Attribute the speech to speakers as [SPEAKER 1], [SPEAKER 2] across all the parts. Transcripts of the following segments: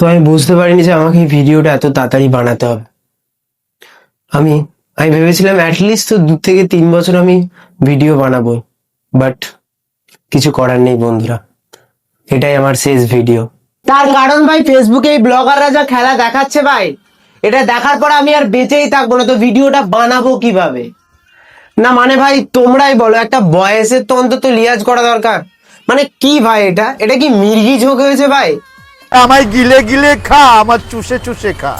[SPEAKER 1] তো আমি বুঝতে পারিনি যে আমাকে এই ভিডিওটা এত তাড়াতাড়ি বানাতে হবে। আমি আমি ভেবেছিলাম অ্যাটলিস্ট তো দু থেকে তিন বছর আমি ভিডিও বানাবো বাট কিছু করার নেই বন্ধুরা। এটাই আমার শেষ ভিডিও তার কারণ ভাই ফেসবুকে এই ব্লগাররা যা খেলা দেখাচ্ছে ভাই, এটা দেখার পর আমি আর বেঁচেই থাকব না, তো ভিডিওটা বানাবো কীভাবে? না মানে ভাই, তোমরাই বলো, একটা বয়সের তো অন্তত লিয়াজ করা দরকার। মানে কি ভাই এটা? এটা কি মির্গি ঝোঁক হয়েছে ভাই?
[SPEAKER 2] আমায় গিলে গিলে খা আমার চুষে চুষে খা।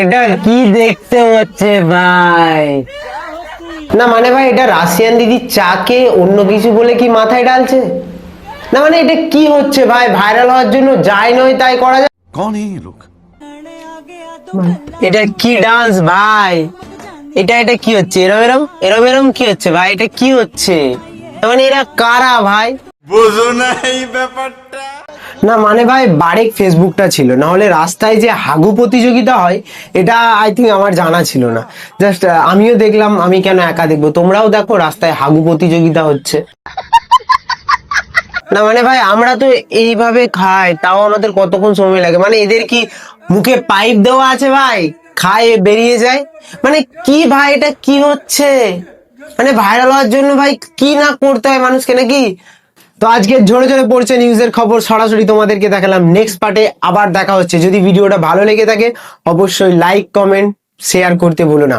[SPEAKER 1] এটা কি দেখতে হচ্ছে ভাই? না মানে ভাই এটা রাশিয়ান দিদি চাকে অন্য কিছু বলে কি মাথায় ডালছে না মানে এটা কি হচ্ছে ভাই? ভাইরাল হওয়ার জন্য যাই নয় তাই করা যায়।
[SPEAKER 3] কোন এই লোক?
[SPEAKER 1] এটা কি ডান্স ভাই? এটা এটা কি হচ্ছে? এরম এরম এরম এরম কি হচ্ছে ভাই? এটা কি হচ্ছে? মানে এরা কারা ভাই?
[SPEAKER 3] বুঝো না এই ব্যাপারটা।
[SPEAKER 1] না মানে ভাই বারেক ফেসবুকটা ছিল। না হলে রাস্তায় যে হাগু প্রতিযোগিতা হয়, এটা আই থিঙ্ক আমার জানা ছিল না। জাস্ট আমিও দেখলাম, আমি কেন একা দেখব? তোমরাও দেখো রাস্তায় হাগু প্রতিযোগিতা হচ্ছে। না মানে ভাই, আমরা তো এইভাবে খাই, তাও আমাদের কতক্ষণ সময় লাগে? মানে এদের কি মুখে পাইপ দেওয়া আছে ভাই? খায়, বেরিয়ে যায়? মানে কি ভাই, এটা কি হচ্ছে? মানে ভাইরাল হওয়ার জন্য ভাই, কি না করতে হয় মানুষকে নাকি? তো আজকে ঝরে ঝরে পড়ছে নিউজের খবর, সরাসরি তোমাদেরকে দেখালাম নেক্সট পার্টে আবার দেখা হচ্ছে। যদি ভিডিওটা ভালো লেগে থাকে, অবশ্যই লাইক কমেন্ট শেয়ার করতে ভুলো না।